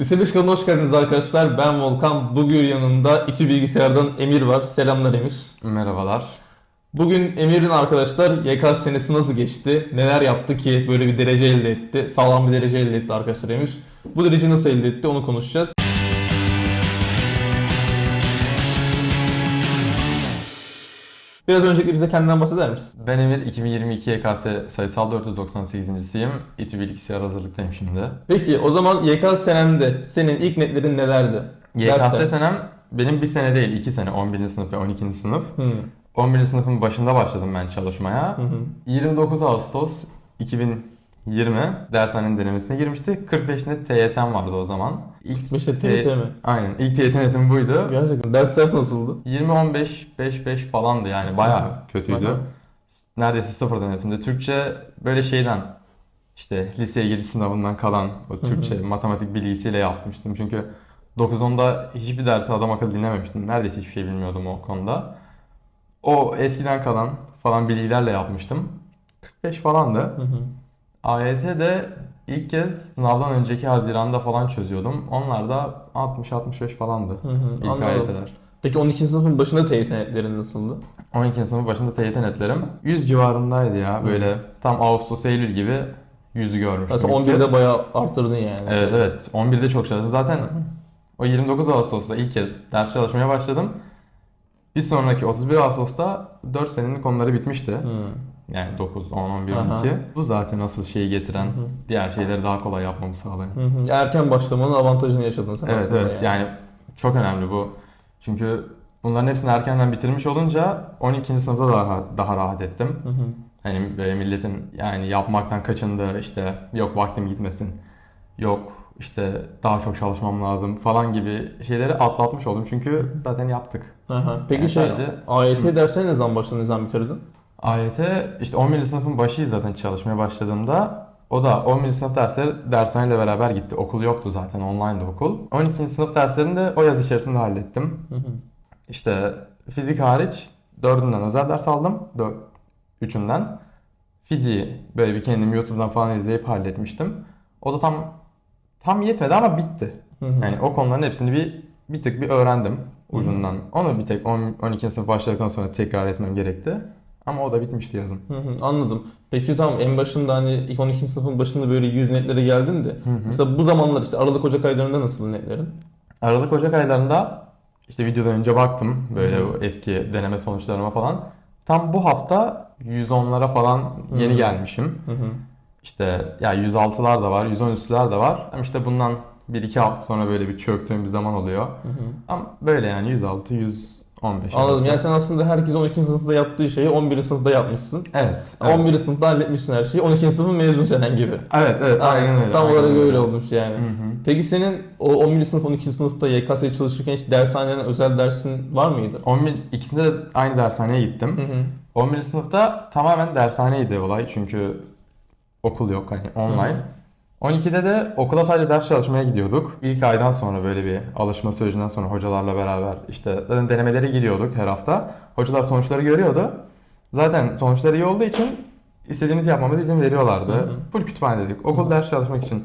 Lise 5 kanalına hoş geldiniz arkadaşlar. Ben Volkan. Bugün yanımda iki bilgisayardan Emir var. Selamlar Emir. Merhabalar. Bugün Emir'in arkadaşlar YKS senesi nasıl geçti? Neler yaptı ki böyle bir derece elde etti? Sağlam bir derece elde etti arkadaşlar Emir. Bu dereceyi nasıl elde etti onu konuşacağız. Biraz öncelikle bize kendinden bahseder misin? Ben Emir 2022 YKS sayısal 498.siyim. İTÜ Bilgisayar hazırlıktayım şimdi. Peki o zaman YKS senende senin ilk netlerin nelerdi? YKS senem benim bir sene değil, iki sene. 11. sınıf ve 12. sınıf. Hı. 11. sınıfın başında başladım ben çalışmaya. Hı hı. 29 Ağustos 2020 dershanenin denemesine girmişti. 45 net TYT'm vardı o zaman. İlk İşte T- TYT mi? Aynen. İlk TYT netim buydu. Gerçekten. Dersler nasıldı? 20-15, 5-5 falandı yani. Bayağı kötüydü. Aha. neredeyse sıfırdan hepsinde. Türkçe böyle şeyden işte liseye giriş sınavından kalan o Türkçe matematik bilgisiyle yapmıştım. Çünkü 9-10'da hiçbir dersi adam akıllı dinlememiştim. Neredeyse hiçbir şey bilmiyordum o konuda. O eskiden kalan falan bilgilerle yapmıştım. 45 falandı. Hı hı. AYT'de ilk kez sınavdan önceki Haziran'da falan çözüyordum. Onlar da 60-65 falandı. Hı hı. İlk Anladım. AYT'ler. Peki 12. sınıfın başında TYT netlerin nasıldı? 12. sınıf başında TYT netlerim 100 civarındaydı ya. Böyle tam Ağustos Eylül gibi 100'ü görmüştüm. İlk 11'de kez. bayağı arttırdın yani. Evet evet. 11'de çok çalıştım. Zaten o 29 Ağustos'ta ilk kez ders çalışmaya başladım. Bir sonraki 31 Ağustos'ta 4 senenin konuları bitmişti. Hı. Yani 9, 10, 11, Aha. 12. Bu zaten asıl şeyi getiren, Hı. diğer şeyleri daha kolay yapmamı sağlayan. Hı hı. Erken başlamanın avantajını yaşadın sen Evet evet yani çok önemli bu. Çünkü bunların hepsini erkenden bitirmiş olunca 12. sınıfta daha daha rahat ettim. Hı hı. Hani böyle milletin yani yapmaktan kaçındığı işte yok vaktim gitmesin. Yok işte daha çok çalışmam lazım falan gibi şeyleri atlatmış oldum. Çünkü zaten yaptık. Aha. Peki Yani şey sadece- AYT dersine ne zaman başladın, ne zaman bitirdin? AYT işte 11. sınıfın başıyız zaten çalışmaya başladığımda. O da 11. sınıf dersleri dershaneyle beraber gitti. Okul yoktu zaten online'da okul. 12. sınıf derslerini de o yaz içerisinde hallettim. Hı hı. İşte fizik hariç dördünden özel ders aldım. Dört, üçünden. Fiziği böyle bir kendim YouTube'dan falan izleyip halletmiştim. O da tam tam yetmedi ama bitti. Hı hı. Yani o konuların hepsini bir bir tık bir öğrendim ucundan. Onu bir tek 10, 12. sınıf başladıktan sonra tekrar etmem gerekti. Ama o da bitmişti yazın. Hı hı, Anladım. Peki tamam en başında hani ilk 12. sınıfın başında böyle 100 netlere geldin de Hı hı. mesela bu zamanlar işte Aralık Ocak aylarında nasıl netlerin? Aralık Ocak aylarında işte videodan önce baktım böyle Hı. eski deneme sonuçlarıma falan. Tam bu hafta 110'lara falan yeni Hı. gelmişim. Hı hı. İşte ya 106'lar da var, 110 üstüler de var. Ama işte bundan 1-2 hafta sonra böyle bir çöktüğüm bir zaman oluyor. Hı hı. Ama böyle yani 106, 115 Anladım. arası. Yani sen aslında herkes 12. sınıfta yaptığı şeyi 11. sınıfta yapmışsın. Evet. evet. 11. sınıfta halletmişsin her şeyi. 12. sınıfın mezun senen gibi. Evet, evet. Aynen öyle. Tam olarak öyle olmuş yani. Hı hı. Peki senin o 11. sınıf 12. sınıfta YKS'ye çalışırken hiç dershaneden özel dersin var mıydı? 11 ikisinde de aynı dershaneye Hı gittim. hı. 11. sınıfta tamamen dershaneydi olay çünkü okul yok hani online. 12'de de okula sadece ders çalışmaya gidiyorduk. İlk aydan sonra böyle bir alışma sürecinden sonra hocalarla beraber işte zaten denemelere giriyorduk her hafta. Hocalar sonuçları görüyordu. Zaten sonuçları iyi olduğu için istediğimizi yapmamıza izin veriyorlardı. Hı hı. Full kütüphanedeydik. Okul ders çalışmak için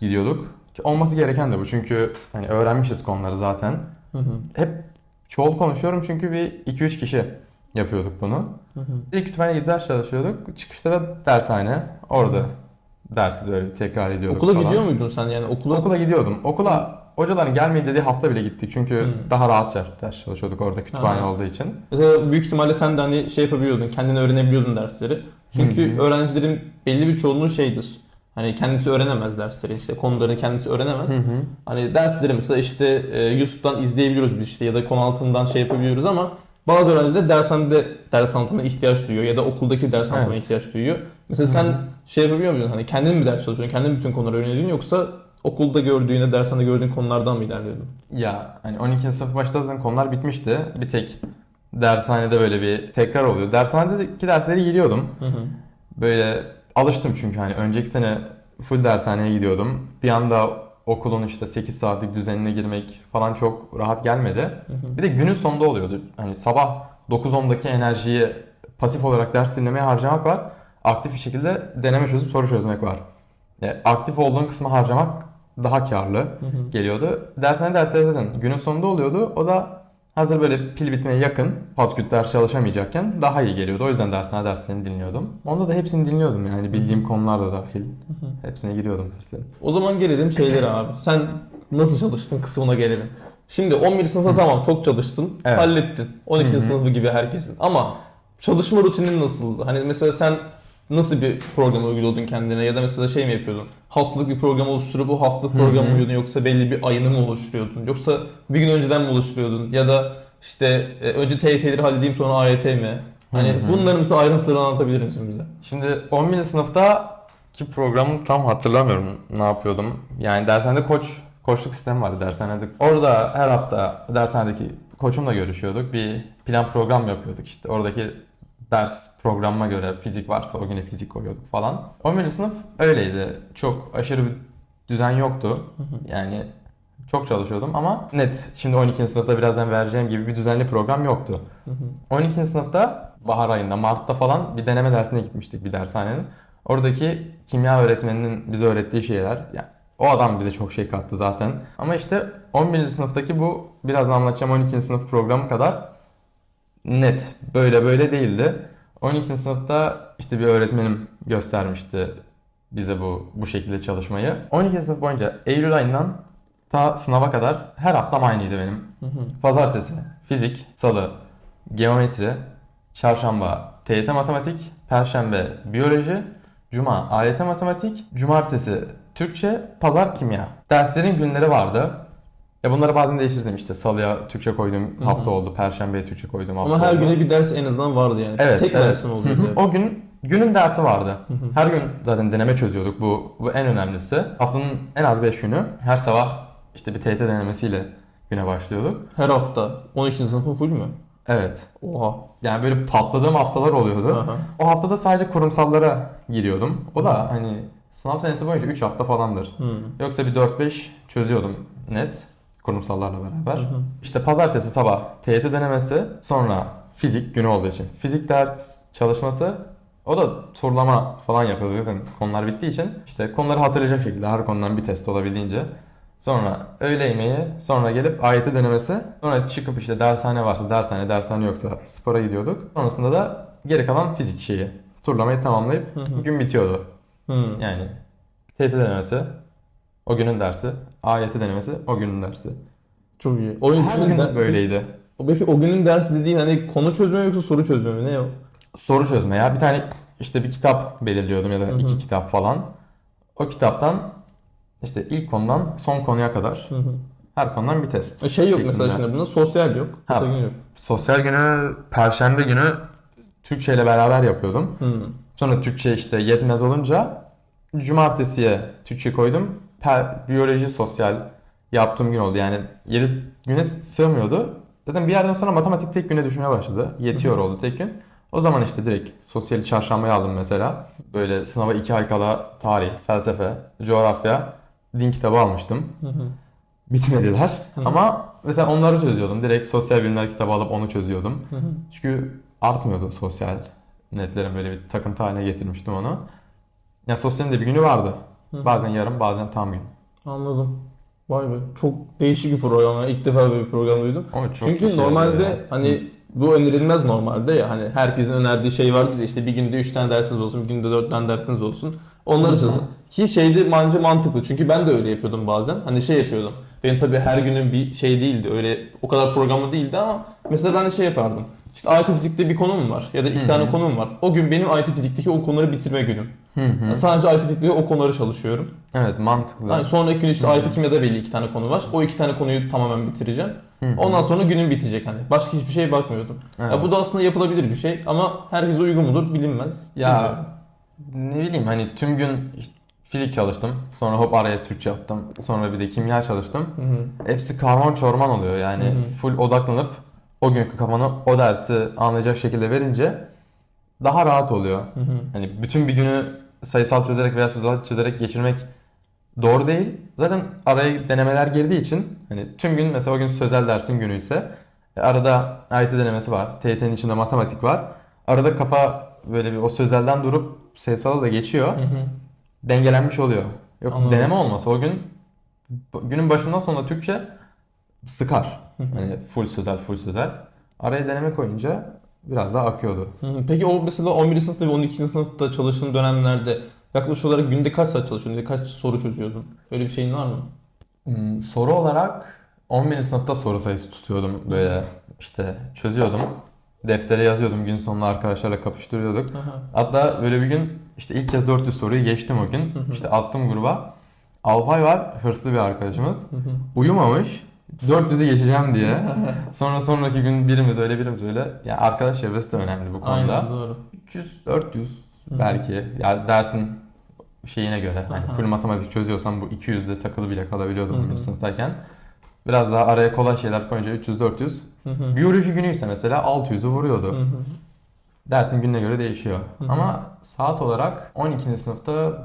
gidiyorduk. Ki Olması gereken de bu çünkü hani öğrenmişiz konuları zaten. Hı hı. Hep çoğul konuşuyorum çünkü bir 2-3 kişi yapıyorduk bunu. Hı hı. İlk kütüphaneye gidip ders çalışıyorduk. Çıkışta da dershane. Orada dersi de öyle tekrar ediyorduk Okula falan. gidiyor muydun sen yani okula? Okula gidiyordum. Okula hocaların gelmeyin dediği hafta bile gittik. Çünkü Hı. daha rahatça ders çalışıyorduk orada kütüphane Ha. olduğu için. Mesela büyük ihtimalle sen de hani şey yapabiliyordun, kendini öğrenebiliyordun dersleri. Çünkü Hı hı. öğrencilerin belli bir çoğunluğu şeydir. Hani kendisi öğrenemez dersleri işte konuları kendisi öğrenemez. Hani dersleri mesela işte e, YouTube'dan izleyebiliyoruz biz işte ya da konu altından şey yapabiliyoruz ama bazı öğrenciler dershanede ders anlatımına ihtiyaç duyuyor ya da okuldaki ders anlatımına Evet. ihtiyaç duyuyor. Mesela sen Hı şey yapabiliyor muydun? Hani kendin mi ders çalışıyorsun? Kendin bütün konuları öğreniyorsun yoksa okulda gördüğün, dershanede gördüğün konulardan mı ilerliyordun? Ya hani 12. sınıf başta zaten konular bitmişti. Bir tek dershanede böyle bir tekrar oluyor. Dershanedeki dersleri giriyordum. Hı hı. Böyle alıştım çünkü hani önceki sene full dershaneye gidiyordum. Bir anda okulun işte 8 saatlik düzenine girmek falan çok rahat gelmedi. Hı hı. Bir de günün sonunda oluyordu. Hani sabah 9-10'daki enerjiyi pasif olarak ders dinlemeye harcamak var. Aktif bir şekilde deneme çözüp soru çözmek var. Yani aktif olduğun kısmı harcamak daha karlı. Hı hı. geliyordu. Dershane dersleri zaten günün sonunda oluyordu. O da hazır böyle pil bitmeye yakın patküt ders çalışamayacakken daha iyi geliyordu. O yüzden dershane derslerini dinliyordum. Onda da hepsini dinliyordum yani bildiğim konular da dahil. Hepsine giriyordum derslerin. O zaman gelelim şeylere abi. Sen nasıl çalıştın kısmına gelelim. Şimdi 11. sınıfta tamam çok çalıştın. Evet. Hallettin. 12. Hı hı. sınıfı gibi herkesin. Ama çalışma rutinin nasıldı? Hani mesela sen nasıl bir program uyguluyordun kendine ya da mesela şey mi yapıyordun? Haftalık bir program oluşturup o haftalık program hı. uyuyordun yoksa belli bir ayını mı oluşturuyordun? Yoksa bir gün önceden mi oluşturuyordun? Ya da işte e, önce TYT'leri halledeyim sonra AYT mi? Hani Hı hı. bunların mesela ayrıntılarını anlatabilir misin bize? Şimdi 11. sınıfta ki programı tam hatırlamıyorum ne yapıyordum. Yani dershanede koç koçluk sistemi vardı dershanede. Orada her hafta dershanedeki koçumla görüşüyorduk. Bir plan program yapıyorduk işte. Oradaki ders programıma göre fizik varsa o güne fizik koyuyorduk falan. 11. sınıf öyleydi. Çok aşırı bir düzen yoktu. Yani çok çalışıyordum ama net şimdi 12. sınıfta birazdan vereceğim gibi bir düzenli program yoktu. 12. sınıfta bahar ayında Mart'ta falan bir deneme dersine gitmiştik bir dershanenin. Oradaki kimya öğretmeninin bize öğrettiği şeyler yani o adam bize çok şey kattı zaten. Ama işte 11. sınıftaki bu birazdan anlatacağım 12. sınıf programı kadar net böyle böyle değildi. 12. sınıfta işte bir öğretmenim göstermişti bize bu bu şekilde çalışmayı. 12. sınıf boyunca Eylül ayından ta sınava kadar her haftam aynıydı benim. Pazartesi fizik, salı geometri, çarşamba TYT matematik, perşembe biyoloji, cuma AYT matematik, cumartesi Türkçe, pazar kimya. Derslerin günleri vardı. Ya bunları bazen değiştirdim işte salıya Türkçe koyduğum hafta oldu, perşembeye Türkçe koyduğum hafta Ama her oldu. güne bir ders en azından vardı yani. Evet, Tek evet. dersin Hı oluyordu. hı. o gün günün dersi vardı. Her gün zaten deneme çözüyorduk. Bu bu en önemlisi. Haftanın en az 5 günü her sabah işte bir TYT denemesiyle güne başlıyorduk. Her hafta. 12. sınıfın full mü? Evet. Oha. Yani böyle patladığım haftalar oluyordu. Aha. O haftada sadece kurumsallara giriyordum. O da hani sınav senesi boyunca 3 hafta falandır. Hı. Yoksa bir 4-5 çözüyordum net kurumsallarla beraber. Hı hı. İşte pazartesi sabah TYT denemesi, sonra fizik günü olduğu için fizik ders çalışması o da turlama falan yapıyorduk zaten konular bittiği için. işte konuları hatırlayacak şekilde her konudan bir test olabildiğince. Sonra öğle yemeği, sonra gelip AYT denemesi. Sonra çıkıp işte dershane varsa dershane, dershane yoksa spora gidiyorduk. Sonrasında da geri kalan fizik şeyi. Turlamayı tamamlayıp Hı hı. gün bitiyordu. Hı. Yani TYT denemesi o günün dersi, AYT denemesi o günün dersi. Çok iyi. O Her günün gün de- böyleydi. Peki o günün dersi dediğin hani konu çözme mi yoksa soru çözme mi? Ne o? Soru çözme ya. Bir tane işte bir kitap belirliyordum ya da iki kitap falan. O kitaptan işte ilk konudan son konuya kadar her konudan bir test. E Şey yok Şeklinde. mesela şimdi bunda sosyal yok. Ha. Sosyal yok. Sosyal günü Perşembe günü Türkçe ile beraber yapıyordum. Sonra Türkçe işte yetmez olunca Cumartesiye Türkçe koydum. Per- biyoloji sosyal yaptığım gün oldu. Yani 7 güne sığmıyordu. Zaten bir yerden sonra matematik tek güne düşmeye başladı. Yetiyor oldu tek gün. O zaman işte direkt sosyali çarşambaya aldım mesela. Böyle sınava 2 ay kala tarih, felsefe, coğrafya, din kitabı almıştım. Hı hı. Bitmediler. Hı hı. Ama mesela onları çözüyordum. Direkt sosyal bilimler kitabı alıp onu çözüyordum. Hı hı. Çünkü artmıyordu sosyal netlerin böyle bir takıntı haline getirmiştim onu. Ya sosyalin de bir günü vardı. Hı. Bazen yarım bazen tam gün. Anladım. Vay be. Çok değişik bir program. ya. İlk defa böyle bir program duydum. Ama çok Çünkü normalde ya. hani bu önerilmez normalde ya hani herkesin önerdiği şey vardı ya işte bir günde 3 tane dersiniz olsun, bir günde 4 tane dersiniz olsun. Onları çalışın. Ki şeyde bence mantıklı çünkü ben de öyle yapıyordum bazen. Hani şey yapıyordum. Benim tabii her günün bir şey değildi. Öyle o kadar programı değildi ama mesela ben de şey yapardım. İşte IT fizikte bir konum var ya da iki Hı hı. tane konum var. O gün benim IT fizikteki o konuları bitirme günüm. Yani sadece IT fizikte o konuları çalışıyorum. Evet mantıklı. Yani sonraki gün işte Hı hı. IT kimyada belli iki tane konu var. O iki tane konuyu tamamen bitireceğim. Hı hı. Ondan sonra günün bitecek hani. Başka hiçbir şeye bakmıyordum. Evet. Ya bu da aslında yapılabilir bir şey ama herkese uygun mudur bilinmez. Ya Bilmiyorum. ne bileyim hani tüm gün fizik çalıştım. Sonra hop araya Türkçe yaptım. Sonra bir de kimya çalıştım. Hı hı. Hepsi karman çorman oluyor yani. Hı hı. Full odaklanıp o günkü kafanı o dersi anlayacak şekilde verince daha rahat oluyor. Hı hı. Hani bütün bir günü sayısal çözerek veya sözel çözerek geçirmek doğru değil. Zaten araya denemeler girdiği için hani tüm gün mesela o gün sözel dersin günü ise e, arada AYT denemesi var. TYT'nin içinde matematik var. Arada kafa böyle bir o sözelden durup sayısala da geçiyor. Hı hı. Dengelenmiş oluyor. Anladım. deneme olmasa o gün günün başından sonuna Türkçe sıkar. Hani full sözel full sözel. Araya deneme koyunca biraz daha akıyordu. Peki o mesela 11. sınıfta ve 12. sınıfta çalıştığın dönemlerde yaklaşık olarak günde kaç saat çalışıyordun? Kaç soru çözüyordun? Öyle bir şeyin var mı? Hmm, soru olarak 11. sınıfta soru sayısı tutuyordum böyle işte çözüyordum. Deftere yazıyordum gün sonunda arkadaşlarla kapıştırıyorduk. Hatta böyle bir gün işte ilk kez 400 soruyu geçtim o gün. İşte attım gruba. Alpay var hırslı bir arkadaşımız. Uyumamış. 400'ü geçeceğim diye. Sonra sonraki gün birimiz öyle birimiz öyle. Yani arkadaş çevresi de önemli bu konuda. Aynen doğru. 300 400 belki. Ya dersin şeyine göre. Hani full matematik çözüyorsan bu 200'de takılı bile kalabiliyordum. 11. sınıftayken. Biraz daha araya kolay şeyler koyunca 300 400. Hı hı. Biyoloji günüyse mesela 600'ü vuruyordu. Hı hı. Dersin gününe göre değişiyor. Hı hı. Ama saat olarak 12. sınıfta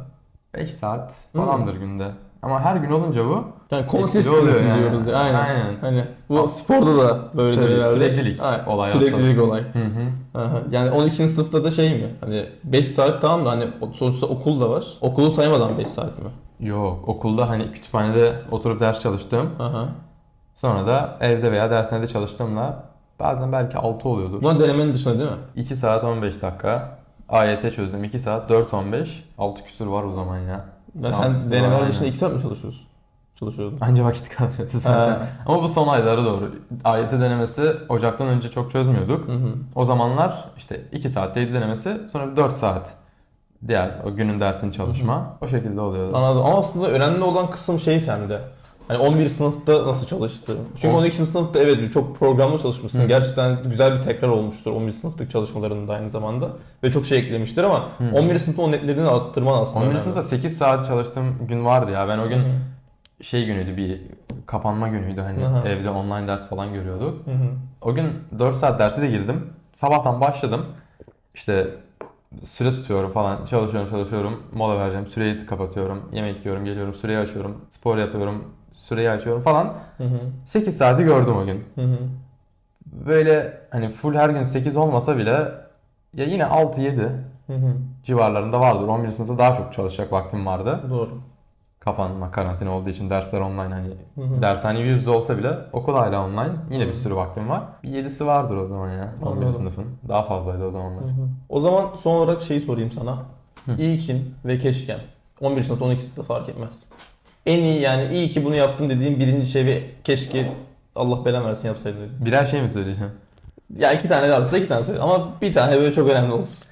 5 saat falandır günde. Ama her gün olunca bu Yani consistency yani. diyoruz ya. Aynen. Aynen. Hani bu sporda da böyle Tabii, herhalde. süreklilik Aynen, olay Süreklilik olay. Hı hı. Aha. Yani 12. sınıfta da şey mi? Hani 5 saat tamam da hani sonuçta okul da var. Okulu saymadan 5 saat mi? Yok okulda hani kütüphanede oturup ders çalıştım. Aha. Sonra da evde veya dershanede çalıştığımla bazen belki 6 oluyordur. Bunlar denemenin dışında değil mi? 2 saat 15 dakika. AYT çözdüm 2 saat 4-15. 6 küsür var o zaman ya. Ya sen denemeler dışında aynen. 2 saat mi çalışıyorsun? Çalışıyordun. Anca vakit kalmıyordu zaten. Ha. Ama bu son aylara doğru. AYT denemesi Ocak'tan önce çok çözmüyorduk. Hı hı. O zamanlar işte 2 saatteydi denemesi. Sonra bir 4 saat diğer o günün dersini çalışma. O şekilde oluyordu. Anladım. Ama aslında önemli olan kısım şey sende. Hani 11 sınıfta nasıl çalıştın? Çünkü On- 12. sınıfta evet çok programlı çalışmışsın. Hı. Gerçekten güzel bir tekrar olmuştur 11. sınıftaki çalışmalarında aynı zamanda. Ve çok şey eklemiştir ama Hı. 11. sınıfta o netlerini arttırman aslında 11. önemli. sınıfta 8 saat çalıştığım gün vardı ya. Ben o gün Hı hı. şey günüydü bir kapanma günüydü hani Aha. evde online ders falan görüyorduk. Hı hı. O gün 4 saat dersi de girdim. Sabahtan başladım. İşte süre tutuyorum falan. Çalışıyorum çalışıyorum. Mola vereceğim. Süreyi kapatıyorum. Yemek yiyorum geliyorum. Süreyi açıyorum. Spor yapıyorum. Süreyi açıyorum falan. Hı hı. 8 saati gördüm o gün. Hı hı. Böyle hani full her gün 8 olmasa bile ya yine 6-7 Hı hı. civarlarında vardır. 11. sınıfta daha çok çalışacak vaktim vardı. Doğru. Kapanma, karantina olduğu için dersler online hani Hı hı. dershane yüz yüze olsa bile okul hala online. Yine bir sürü vaktim var. Bir 7'si vardır o zaman ya 11. Anladım. sınıfın. Daha fazlaydı o zamanlar. Hı hı. O zaman son olarak şeyi sorayım sana. Hı. İlkin ve keşken. 11 sınıfta 12 sınıfta fark etmez. En iyi yani iyi ki bunu yaptım dediğin birinci şey ve keşke Allah belanı versin yapsaydım. Birer şey mi söyleyeceğim? Ya iki tane varsa iki tane söyle ama bir tane böyle çok önemli olsun.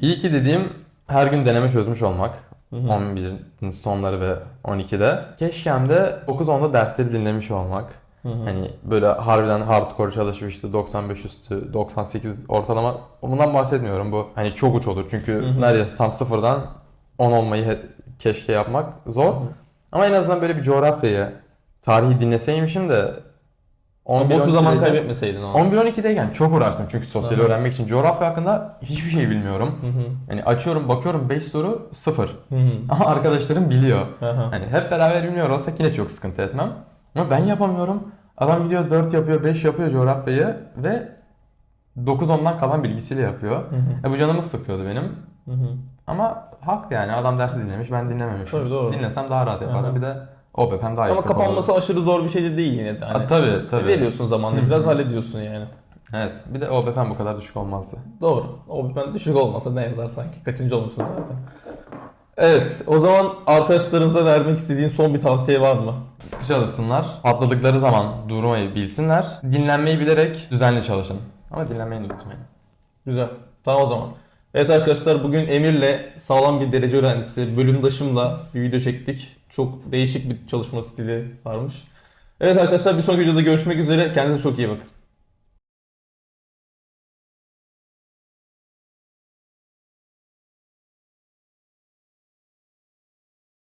İyi ki dediğim her gün deneme çözmüş olmak. Hı hı. 11'in sonları ve 12'de. Keşkem de 9-10'da dersleri dinlemiş olmak. Hı hı. Hani böyle harbiden hardcore çalışıp işte 95 üstü, 98 ortalama bundan bahsetmiyorum. Bu hani çok uç olur çünkü Hı hı. neredeyse tam sıfırdan 10 olmayı keşke yapmak zor. Hı hı. Ama en azından böyle bir coğrafyayı, tarihi dinleseymişim de Ama 11 boşu zaman 12'deyken kaybetmeseydin o. 11-12'deyken çok uğraştım çünkü sosyal öğrenmek için. Coğrafya hakkında hiçbir şey bilmiyorum. Hı hı. Yani açıyorum bakıyorum 5 soru 0. Hı hı. Ama arkadaşlarım biliyor. Hı hı. Hani hep beraber bilmiyor olsak yine çok sıkıntı etmem. Ama ben yapamıyorum. Adam gidiyor 4 yapıyor, 5 yapıyor coğrafyayı ve 9-10'dan kalan bilgisiyle yapıyor. Hı hı. E bu canımı sıkıyordu benim. Hı hı. Ama haklı yani adam dersi dinlemiş ben dinlememişim. Tabii, doğru. Dinlesem daha rahat yapardım. Aha. Bir de o BPM daha Ama yüksek kapanması olurdu. aşırı zor bir şey de değil yine de. Hani Ha, tabii tabii. Veriyorsun zamanla biraz hallediyorsun yani. Evet bir de o BPM bu kadar düşük olmazdı. Doğru. O ben düşük olmasa ne yazar sanki? Kaçıncı olmuşsun zaten. Evet. O zaman arkadaşlarımıza vermek istediğin son bir tavsiye var mı? Sıkı çalışsınlar. Atladıkları zaman durmayı bilsinler. Dinlenmeyi bilerek düzenli çalışın. Ama dinlenmeyi unutmayın. Güzel. Tamam o zaman. Evet arkadaşlar bugün Emir'le sağlam bir derece öğrencisi bölümdaşımla bir video çektik. Çok değişik bir çalışma stili varmış. Evet arkadaşlar bir sonraki videoda görüşmek üzere. Kendinize çok iyi bakın.